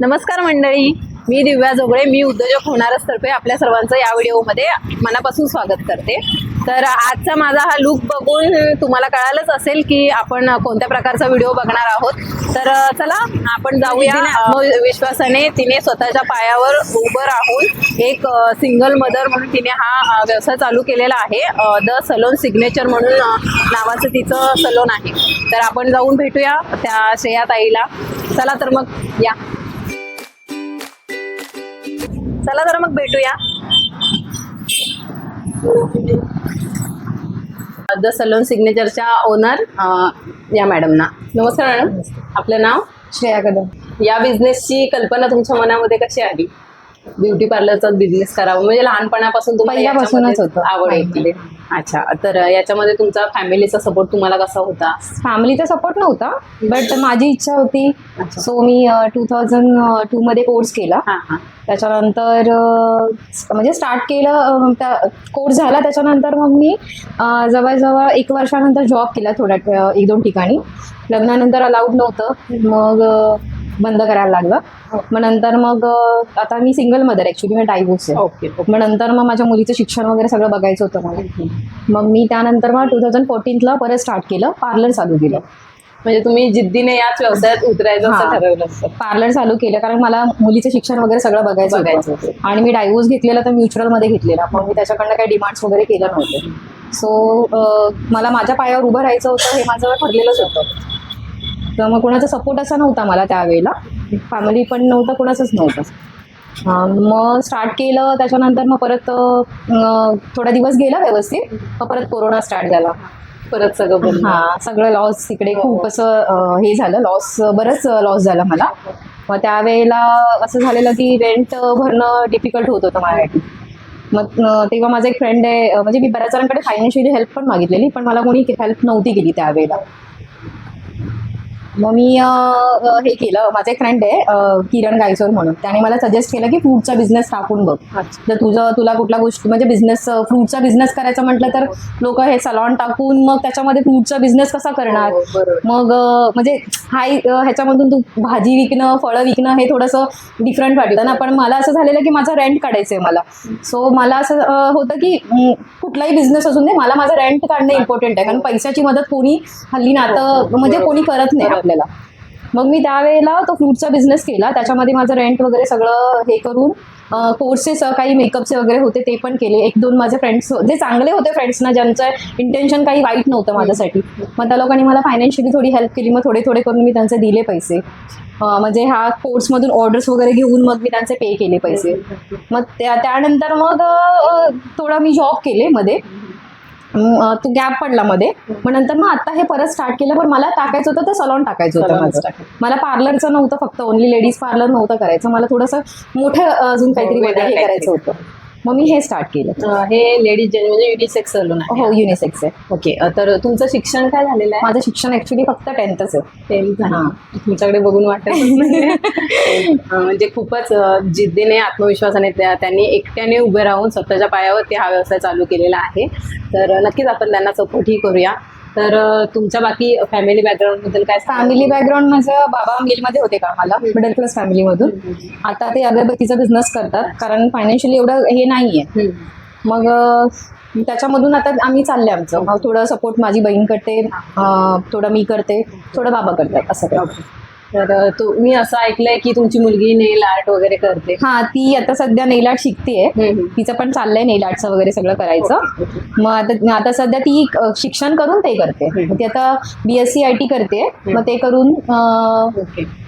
नमस्कार मंडळी मी दिव्या जोगळे मी उद्योजक होणारच तर्फे आपल्या सर्वांचं या व्हिडिओमध्ये मनापासून स्वागत करते. तर आजचा माझा हा लुक बघून तुम्हाला कळालंच असेल की आपण कोणत्या प्रकारचा व्हिडिओ बघणार आहोत. तर चला आपण जाऊया. विश्वासाने तिने स्वतःच्या पायावर उभं राहून एक सिंगल मदर म्हणून तिने हा व्यवसाय चालू केलेला आहे. द सलोन सिग्नेचर म्हणून नावाचं तिचं सलोन आहे. तर आपण जाऊन भेटूया त्या श्रेया ताईला. चला तर मग या. चला तर मग भेटूया. द सलोन सिग्नेचरच्या ओनर या मॅडमना. नमस्कार मॅडम. आपलं नाव? श्रेया कदम. या बिझनेसची कल्पना तुमच्या मनामध्ये कशी आली? ब्युटी पार्लरचा बिझनेस करावा. म्हणजे लहानपणापासून तुम्हाला पहिल्यापासूनच याच्यामध्ये होतं. आवड होती. अच्छा तर याच्यामध्ये तुमचा फॅमिलीचा सपोर्ट तुम्हाला कसा होता? फॅमिलीचा सपोर्ट नव्हता बट माझी इच्छा होती. अच्छा. सो मी टू थाउजंड टू मध्ये कोर्स केला. हा हा. त्याच्यानंतर अं, म्हणजे स्टार्ट केलं कोर्स झाला. त्याच्यानंतर मग मी अं, जवळजवळ एक वर्षानंतर जॉब केला थोड्या एक दोन ठिकाणी. लग्नानंतर अलाउड नव्हतं. मग अं, बंद करायला लागलं. मग नंतर मग आता मी सिंगल मदर ॲक्च्युली मी डायव्होर्स आहे. मग नंतर मग माझ्या मुलीचं शिक्षण वगैरे सगळं बघायचं होतं मला. मग मी त्यानंतर मग टू थाउजंड फोर्टीनला परत स्टार्ट केलं. पार्लर चालू केलं. म्हणजे तुम्ही जिद्दीने याच व्यवसायात उतरायचं असं हा. ठरवलं पार्लर चालू केलं कारण मला मुलीचं शिक्षण वगैरे सगळं बघायचं बघायचं आणि मी डायव्होर्स घेतलेला तर म्युच्युअलमध्ये घेतलेला. मग मी त्याच्याकडनं काही डिमांड्स वगैरे केलं नव्हते. सो मला माझ्या पायावर उभं राहायचं होतं हे माझं ठरलेलंच होतं. तर मग कोणाचा सपोर्ट असा नव्हता मला त्यावेळेला. फॅमिली पण नव्हतं कोणाचंच नव्हतं. मग स्टार्ट केलं त्याच्यानंतर मग परत थोडा दिवस गेला व्यवस्थित. मग परत कोरोना स्टार्ट झाला. परत सगळं. हा. सगळं लॉस तिकडे खूप असं हे झालं. लॉस बरंच लॉस झाला मला. मग त्यावेळेला असं झालेलं की रेंट भरणं डिफिकल्ट होत होतं माझ्यासाठी मग तेव्हा माझा एक फ्रेंड आहे म्हणजे मी बऱ्याच जणांकडे फायनान्शियली हेल्प पण मागितलेली पण मला कोणी हेल्प नव्हती केली त्यावेळेला. मग मी हे केलं. माझा एक फ्रेंड आहे किरण गायचोर म्हणून. त्याने मला सजेस्ट केलं की फ्रूटचा बिझनेस टाकून बघ. जर तुझं तुला कुठला गोष्ट म्हणजे बिझनेस फ्रूटचा बिझनेस करायचं म्हटलं तर लोक हे सलॉन टाकून मग त्याच्यामध्ये फ्रूटचा बिझनेस कसा करणार? हो. मग म्हणजे हाय ह्याच्यामधून तू भाजी विकणं फळं विकणं हे थोडंसं डिफरंट वाटतं ना. पण मला असं झालेलं की माझं रेंट काढायचं आहे मला. सो मला असं होतं की कुठलाही बिझनेस असून दे मला माझं रेंट काढणं इम्पॉर्टंट आहे. कारण पैशाची मदत कोणी हल्ली नातं म्हणजे कोणी करत नाही. आपल्याला. मग मी त्यावेळेला तो फ्रूटचा बिझनेस केला. त्याच्यामध्ये माझं रेंट वगैरे सगळं हे करून कोर्सेस काही मेकअपचे वगैरे होते ते पण केले. एक दोन माझे फ्रेंड्स जे चांगले होते फ्रेंड्सना ज्यांचं इंटेन्शन काही वाईट नव्हतं माझ्यासाठी. मग त्या लोकांनी मला फायनान्शियली थोडी हेल्प केली. मग थोडे थोडे करून मी त्यांचे दिले पैसे. म्हणजे ह्या कोर्समधून ऑर्डर्स वगैरे घेऊन मग मी त्यांचे पे केले पैसे. मग त्या त्यानंतर मग थोडा मी जॉब केले मध्ये. तो गॅप पडला मध्ये. मग नंतर मग आता हे परत स्टार्ट केलं पण मला टाकायचं होतं तर सलॉन टाकायचं होतं माझं. मला पार्लरचं नव्हतं फक्त ओनली लेडीज पार्लर नव्हतं करायचं. मला थोडंसं मोठं अजून काहीतरी वेगळं हे करायचं होतं. मग मी हे स्टार्ट केलं. हे लेडीज जेंट्स म्हणजे युनिसेक्स सलून आहे. हो युनिसेक्स आहे. ओके तर तुमचं शिक्षण काय झालेलं आहे? माझं शिक्षण ऍक्च्युली फक्त टेन्थच आहे. हां. तुमच्याकडे बघून वाटत म्हणजे खूपच जिद्दीने आत्मविश्वासाने त्या त्यांनी एकट्याने उभे राहून स्वतःच्या पायावर ते हा व्यवसाय चालू केलेला आहे. तर नक्कीच आपण त्यांना सपोर्टही करूया. तर तुमच्या बाकी फॅमिली बॅकग्राऊंडबद्दल काय? फॅमिली बॅकग्राऊंड माझं बाबा मिलमध्ये होते कामाला मिडल क्लास फॅमिलीमधून आता ते अगरबत्तीचा बिझनेस करतात कारण फायनान्शियली एवढं हे नाही आहे हम्म. मग त्याच्यामधून आता आम्ही चालले आमचं. मग थोडं सपोर्ट माझी बहीण करते थोडं मी करते थोडं बाबा करतात असं तर तुम्ही असं ऐकलंय की तुमची मुलगी नेल आर्ट वगैरे करते. हा ती आता सध्या नेल आर्ट शिकतेय. हम्म. तिचं पण चाललंय नेल आर्टचं वगैरे सगळं करायचं. मग आता आता सध्या ती अ, शिक्षण करून ते करते. मग ती आता B S C I T करते. मग ते करून अ, ओके.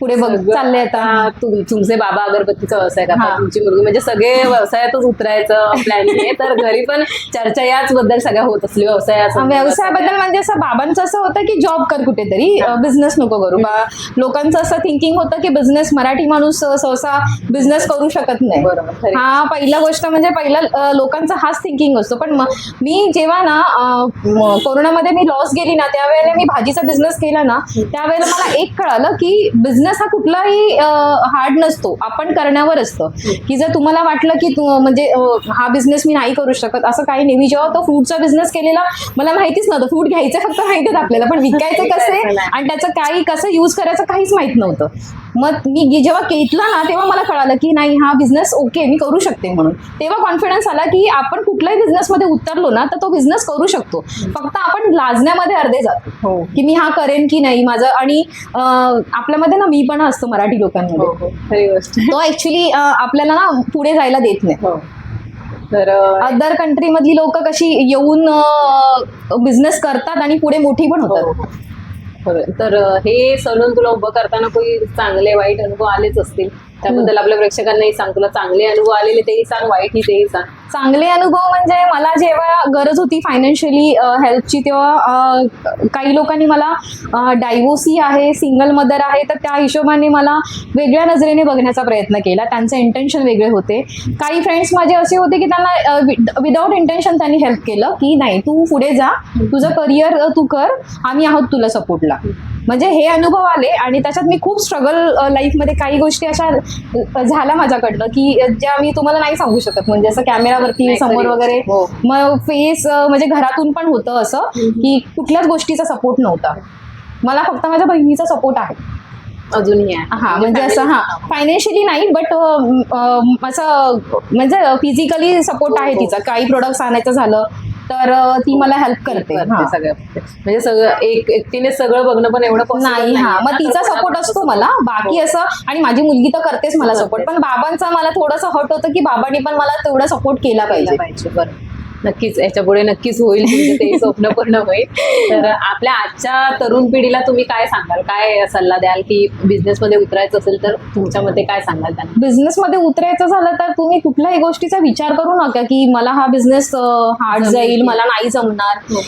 पुढे बघ चाललंय आता. आता तुम- तुमचे बाबा अगरबत्तीचा व्यवसाय करतात हा. तुमची मुलगी. म्हणजे सगळे व्यवसायातच उतरायचं प्लॅनिंग आहे तर घरी पण चर्चा याच बद्दल सगळ्या होत असली व्यवसायाचा व्यवसायाबद्दल म्हणजे असं बाबांचं असं होतं की जॉब कर कुठेतरी. बिझनेस नको करू. बा लोकांचं असं थिंकिंग होतं की बिझनेस मराठी माणूस सहसा बिझनेस करू शकत नाही. बरोबर. हा पहिला गोष्ट म्हणजे पहिला लोकांचा हाच थिंकिंग असतो. पण म- जेव्हा ना कोरोनामध्ये मी लॉस गेली ना त्यावेळेला मी भाजीचा बिझनेस केला ना त्यावेळेला मला एक कळालं की बिझनेस बिझनेस हा कुठलाही हार्ड नसतो. आपण करण्यावर असतं. की जर तुम्हाला वाटलं की म्हणजे हा बिझनेस मी नाही करू शकत असं काही नाही. मी जेव्हा तो फ्रूटचा बिझनेस केलेला मला माहितीच नव्हतं. फ्रूट घ्यायचं फक्त माहितीच आपल्याला पण विकायचं कसे. आणि त्याचं काही कसं यूज करायचं काहीच माहीत नव्हतं. मग मी जेव्हा घेतला ना तेव्हा मला कळालं की नाही हा बिझनेस ओके मी करू शकते म्हणून. तेव्हा कॉन्फिडन्स आला की आपण कुठल्याही बिझनेसमध्ये उतरलो ना तर तो बिझनेस करू शकतो. फक्त आपण लाजण्यामध्ये अर्धे जातो. हो. की मी हा करेन की नाही माझं आणि आपल्यामध्ये ना मी पण असतो मराठी लोकांमध्ये. हो हो. तो ऍक्च्युली आपल्याला ना पुढे जायला देत नाही. हो. तर अदर कंट्री मधली लोक कशी येऊन बिझनेस करतात आणि पुढे मोठी पण होतात. तर हे सलून तुला उभं करताना काही चांगले वाईट अनुभव आलेच असतील. त्याबद्दल आपल्या प्रेक्षकांनाही सांग तुला चांगले अनुभव आलेले तेही सांग वाईटही तेही सांग. चांगले अनुभव म्हणजे मला जेव्हा गरज होती फायनान्शियली हेल्पची तेव्हा काही लोकांनी मला डायवोसी आहे सिंगल मदर आहे तर त्या हिशोबाने मला वेगळ्या नजरेने बघण्याचा प्रयत्न केला. त्यांचे इंटेन्शन वेगळे होते. काही फ्रेंड्स माझे असे होते की त्यांना विदाऊट इंटेन्शन त्यांनी हेल्प केलं की नाही तू पुढे जा. तुझं करिअर तू कर. आम्ही आहोत तुला सपोर्टला म्हणजे हे अनुभव आले आणि त्याच्यात मी खूप स्ट्रगल लाईफमध्ये काही गोष्टी अशा झाल्या माझ्याकडनं की ज्या मी तुम्हाला नाही सांगू शकत. म्हणजे असं कॅमेरावरती समोर. वगैरे हो. मग फेस म्हणजे घरातून पण होतं असं की कुठल्याच गोष्टीचा सपोर्ट नव्हता. मला फक्त माझ्या बहिणीचा सपोर्ट आहे. अजूनही आहे. हा म्हणजे असं हा फायनान्शियली नाही. बट असं म्हणजे फिजिकली सपोर्ट आहे तिचा. काही प्रोडक्ट्स आणायचं झालं तर ती मला हेल्प करते. सगळं म्हणजे सगळं एक एकटीने सगळं बघणं पण एवढं नाही हा. मग तिचा सपोर्ट असतो मला बाकी हो. असं आणि माझी मुलगी तर करतेच मला. सपोर्ट पण बाबांचा मला थोडंसं हट होतं की बाबांनी पण मला तेवढा सपोर्ट केला पाहिजे बरं नक्कीच याच्यापुढे नक्कीच होईल तुमचं ते स्वप्न पूर्ण होईल. तर आपल्या आजच्या तरुण पिढीला तुम्ही काय सांगाल? काय सल्ला द्याल की बिझनेस मध्ये उतरायचं असेल तर तुमच्या मते काय सांगाल त्यांना? बिझनेसमध्ये उतरायचं झालं तर तुम्ही कुठल्याही गोष्टीचा विचार करू नका की मला हा बिझनेस हार्ड जाईल मला नाही जमणार. हो.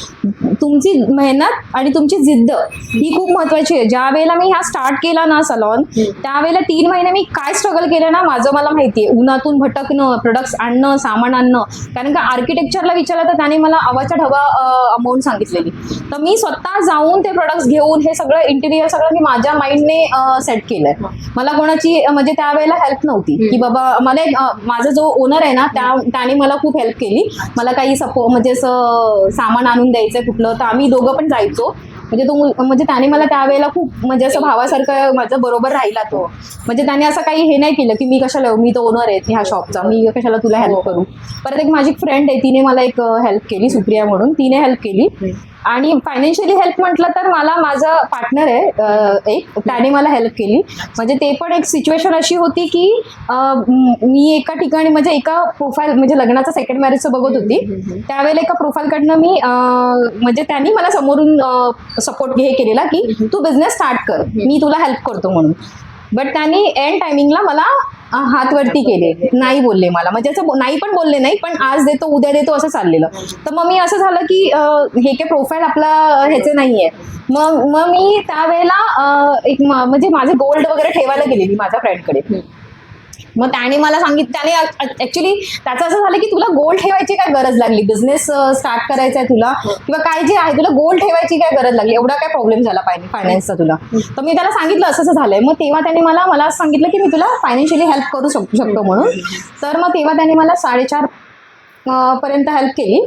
तुमची मेहनत आणि तुमची जिद्द ही खूप महत्वाची आहे. ज्या वेळेला मी हा स्टार्ट केला ना सलॉन त्यावेळेला तीन महिने मी काय स्ट्रगल केलं ना माझं मला माहितीये. उन्हातून भटकणं प्रोडक्ट्स आणणं सामान आणणं. कारण का आर्किटेक्चरला विचारलं तर त्याने मला अवाच्या ढवा अमाऊंट सांगितलेली. तर मी स्वतः जाऊन ते प्रोडक्ट्स घेऊन हे सगळं इंटिरियर सगळं मी माझ्या माइंडने सेट केलंय. मला कोणाची म्हणजे त्यावेळेला हेल्प नव्हती. की बाबा मला एक, माझा जो ओनर आहे ना त्या त्याने मला खूप हेल्प केली. मला काही सपो म्हणजे असं सामान आणून द्यायचं कुठलं तर आम्ही दोघं पण जायचो. म्हणजे तो म्हणजे त्याने मला त्यावेळेला खूप म्हणजे असं भावासारखं माझं बरोबर राहिला तो. म्हणजे त्याने असं काही हे नाही केलं की मी कशाला? मी तो ओनर आहे ह्या शॉपचा मी कशाला तुला हो. हेल्प करू? परत एक माझी फ्रेंड आहे तिने मला एक हेल्प केली सुप्रिया म्हणून. तिने हेल्प केली. आणि फायनान्शियली हेल्प म्हटलं तर मला माझा पार्टनर आहे एक त्याने मला हेल्प केली. म्हणजे ते पण एक सिच्युएशन अशी होती की मी एका ठिकाणी म्हणजे एका प्रोफाईल म्हणजे लग्नाचं सेकंड मॅरेजचं बघत होती. त्यावेळेला एका प्रोफाईलकडनं मी म्हणजे त्यांनी मला समोरून सपोर्ट हे केलेला की तू बिझनेस स्टार्ट कर. मी तुला हेल्प करतो म्हणून. बट त्यांनी एंड टायमिंगला मला हातवरती केले. नाही बोलले मला. म्हणजे असं नाही पण बोलले नाही पण आज देतो उद्या देतो असं चाललेलं. तर मग मी असं झालं की हे काय प्रोफाईल आपला ह्याचे नाहीये. मग मग मी त्यावेळेला एक म्हणजे माझे गोल्ड वगैरे ठेवायला गेलेली माझ्या फ्रेंडकडे मग त्याने मला सांगितलं त्याने ऍक्च्युली त्याचं असं झालं की तुला गोल ठेवायची काय गरज लागली? बिझनेस स्टार्ट करायचा आहे तुला? किंवा काय जे आहे तुला गोल ठेवायची काय गरज लागली? एवढा काय प्रॉब्लेम झाला पाहिजे फायनान्सचा तुला? तर मी त्याला सांगितलं असं असं झालंय. मग तेव्हा त्याने मला मला सांगितलं की मी तुला फायनान्शियली हेल्प करू शकू शकतो म्हणून. तर मग तेव्हा त्याने मला साडेचार पर्यंत हेल्प केली.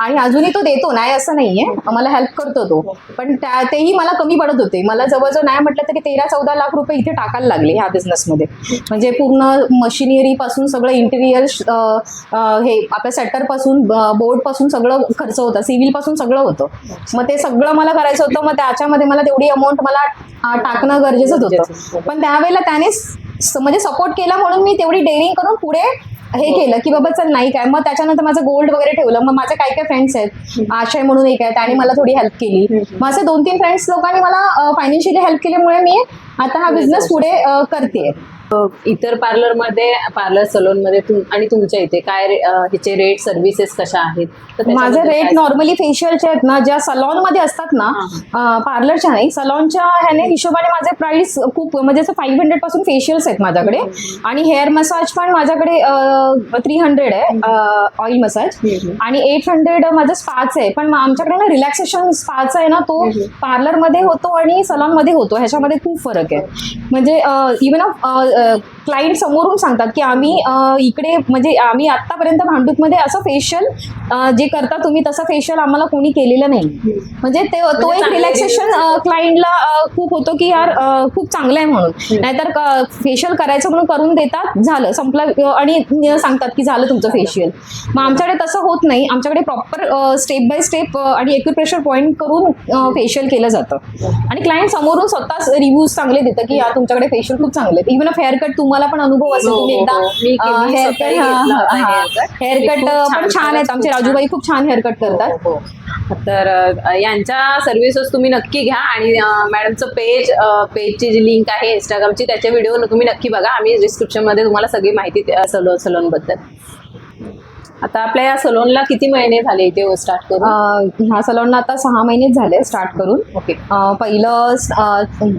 आणि अजूनही तो देतो नाही असं नाहीये. मला हेल्प करतो तो. पण त्या तेही मला कमी पडत होते. मला जवळजवळ नाही म्हटलं तरी तेरा चौदा लाख रुपये इथे टाकायला लागले ह्या बिझनेसमध्ये म्हणजे पूर्ण मशिनरी पासून सगळं इंटिरियर हे आपल्या सेटरपासून बोर्डपासून सगळं खर्च होता. सिव्हिलपासून सगळं होतं. मग ते सगळं मला करायचं होतं. मग त्याच्यामध्ये मला तेवढी अमाऊंट मला टाकणं गरजेचंच होतं. पण त्यावेळेला त्याने म्हणजे सपोर्ट केला म्हणून मी तेवढी डेअरिंग करून पुढे हे केलं की बाबा चल नाही काय. मग त्याच्यानंतर माझं गोल्ड वगैरे ठेवलं. मग माझे काय काय फ्रेंड्स आहेत आशय म्हणून एक आहे त्याने मला थोडी हेल्प केली. मग असे दोन तीन फ्रेंड्स लोकांनी मला फायनान्शियली हेल्प केल्यामुळे मी आता हा बिझनेस पुढे करते इतर पार्लरमध्ये पार्लर सलोनमध्ये तुम- आणि तुमच्या इथे काय ह्याचे रेट सर्व्हिसेस कशा आहेत? तर माझे रेट नॉर्मली फेशियलचे आहेत ना ज्या सलॉनमध्ये असतात ना पार्लरच्या नाही सलॉनच्या ह्याने हिशोबाने माझे प्राइस खूप म्हणजे असं फाईव्ह हंड्रेडपासून फेशियल्स आहेत माझ्याकडे. आणि हेअर मसाज पण माझ्याकडे थ्री हंड्रेड आहे ऑइल मसाज. आणि एट हंड्रेड माझं स्पाच आहे पण आमच्याकडे ना रिलॅक्सेशन स्पाच आहे ना तो पार्लरमध्ये होतो आणि सलॉनमध्ये होतो ह्याच्यामध्ये खूप फरक आहे. म्हणजे इवन uh, क्लायंट समोरून सांगतात की आम्ही इकडे म्हणजे आम्ही आतापर्यंत भांडूपमध्ये असं फेशियल जे करता तुम्ही तसं फेशियल आम्हाला कोणी केलेलं नाही. म्हणजे ते तो म्हणजे एक रिलॅक्सेशन क्लायंटला खूप होतो की यार खूप चांगलं आहे म्हणून. नाहीतर फेशियल करायचं म्हणून करून देतात झालं संपलं आणि सांगतात की झालं तुमचं फेशियल मग आमच्याकडे तसं होत नाही. आमच्याकडे प्रॉपर स्टेप बाय स्टेप आणि एक्युप्रेशर पॉईंट करून फेशियल केलं जातं. आणि क्लायंट समोरून स्वतःच रिव्ह्यूज चांगले देतं की यार तुमच्याकडे फेशियल खूप चांगले इव्हन हेअर कट तुम्हाला पण अनुभव असेल हो, तुम्ही हो, एकदा हो. मी केली, हेअर स्वतःही घेतला होता haircut. हेअर ते कट खूप छान, पण छान आहेत आमचे. राजूबाई खूप छान हेअर कट करतात. तर यांच्या सर्व्हिसेस तुम्ही नक्की घ्या आणि मॅडमचं पेज पेजची जी लिंक आहे इंस्टाग्रामची त्याचे व्हिडिओ तुम्ही नक्की बघा आम्ही डिस्क्रिप्शनमध्ये तुम्हाला सगळी माहिती सलोनबद्दल आता आपल्या या सलोनला किती महिने झाले इथे स्टार्ट करून? ह्या सलॉनला आता सहा महिनेच झाले स्टार्ट करून. ओके. पहिलं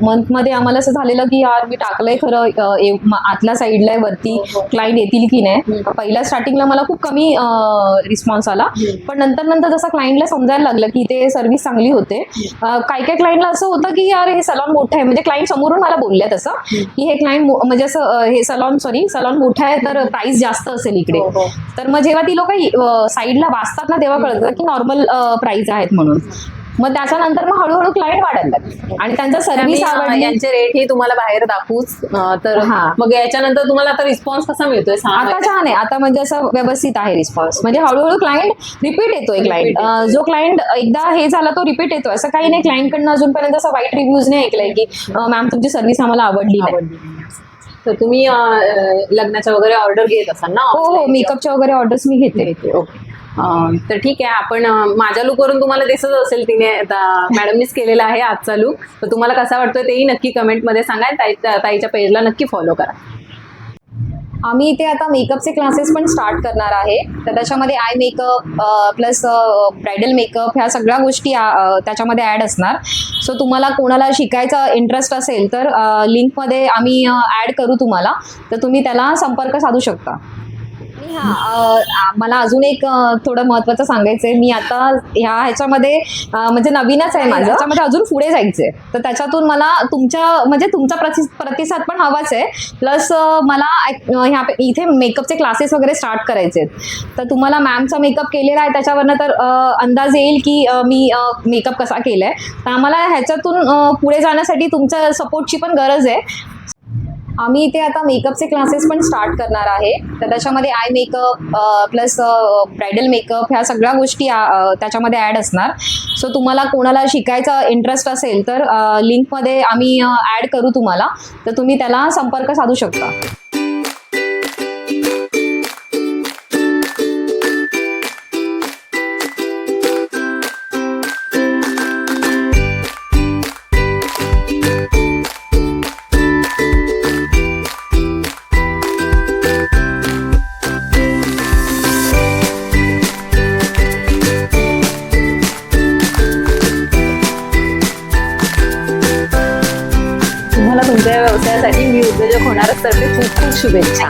मंथमध्ये आम्हाला असं झालेलं की यार मी टाकलंय खरं आतल्या साईडला वरती हो, हो. क्लायंट येतील की नाही. पहिल्या स्टार्टिंगला मला खूप कमी रिस्पॉन्स आला. पण नंतर नंतर जसं क्लायंटला समजायला लागलं की ते सर्व्हिस चांगली होते. काही काही क्लायंटला असं होतं की यार हे सलॉन मोठं आहे. म्हणजे क्लायंट समोरून मला बोलले तसं की हे क्लायंट म्हणजे असं हे सलॉन सॉरी सलॉन मोठं आहे तर प्राइस जास्त असेल इकडे. हो, हो. तर मग जेव्हा ती लोक साईडला वाचतात ना तेव्हा कळतं की नॉर्मल प्राइस आहेत म्हणून. मग त्याच्यानंतर मग हळूहळू क्लायंट वाढायला लागले आणि त्यांचा सर्व्हिस यांचे रेट ही तुम्हाला बाहेर दाखवूच तर हा. मग याच्यानंतर तुम्हाला आता रिस्पॉन्स कसा मिळतोय? आता? छान आहे. आता म्हणजे असं व्यवस्थित आहे रिस्पॉन्स म्हणजे हळूहळू क्लायंट रिपीट येतोय क्लायंट येतोय. जो क्लायंट एकदा हे झाला तो रिपीट येतो असं काही नाही क्लायंटकडनं अजूनपर्यंत असं वाईट रिव्ह्यूज नाही ऐकलंय की मॅम तुमची सर्व्हिस आम्हाला आवडली आवडली तर तुम्ही लग्नाच्या वगैरे ऑर्डर घेत असाल ना हो हो? मेकअपच्या वगैरे ऑर्डर्स मी घेते. ओके. तर ठीक आहे आपण माझ्या लुकवरून तुम्हाला दिसत असेल तिने आता मॅडमनीच केलेला आहे आजचा लुक तर तुम्हाला कसा वाटतोय तेही नक्की कमेंटमध्ये सांगा ताईच्या पेजला नक्की फॉलो करा. आम्ही इथे आता मेकअपचे क्लासेस पण स्टार्ट करणार आहे. तर त्याच्यामध्ये eye makeup plus bridal makeup ह्या सगळ्या गोष्टी त्याच्यामध्ये ॲड असणार. सो तुम्हाला कोणाला शिकायचा इंटरेस्ट असेल तर लिंकमध्ये आम्ही ॲड करू तुम्हाला. तर तुम्ही त्याला संपर्क साधू शकता. मला अजून एक थोडं महत्त्वाचं सांगायचं आहे मी आता ह्या ह्याच्यामध्ये म्हणजे नवीनच आहे माझं. त्याच्यामध्ये अजून पुढे जायचं आहे तर त्याच्यातून मला तुमच्या म्हणजे तुमचा प्रति प्रतिसाद पण हवाच आहे. प्लस मला ह्या इथे मेकअपचे क्लासेस वगैरे स्टार्ट करायचे आहेत. तर तुम्हाला मॅमचा मेकअप केलेला आहे त्याच्यावरनं तर अंदाज येईल की मी मेकअप कसा केला आहे तर आम्हाला ह्याच्यातून पुढे जाण्यासाठी तुमच्या सपोर्टची पण गरज आहे. आम्ही इथे आता मेकअपचे क्लासेस पण स्टार्ट करणार आहे. तर त्याच्यामध्ये eye makeup plus bridal makeup ह्या सगळ्या गोष्टी त्याच्यामध्ये ॲड असणार. सो तुम्हाला कोणाला शिकायचा इंटरेस्ट असेल तर लिंकमध्ये आम्ही ॲड करू तुम्हाला. तर तुम्ही त्याला संपर्क साधू शकता. শুভেচ্ছা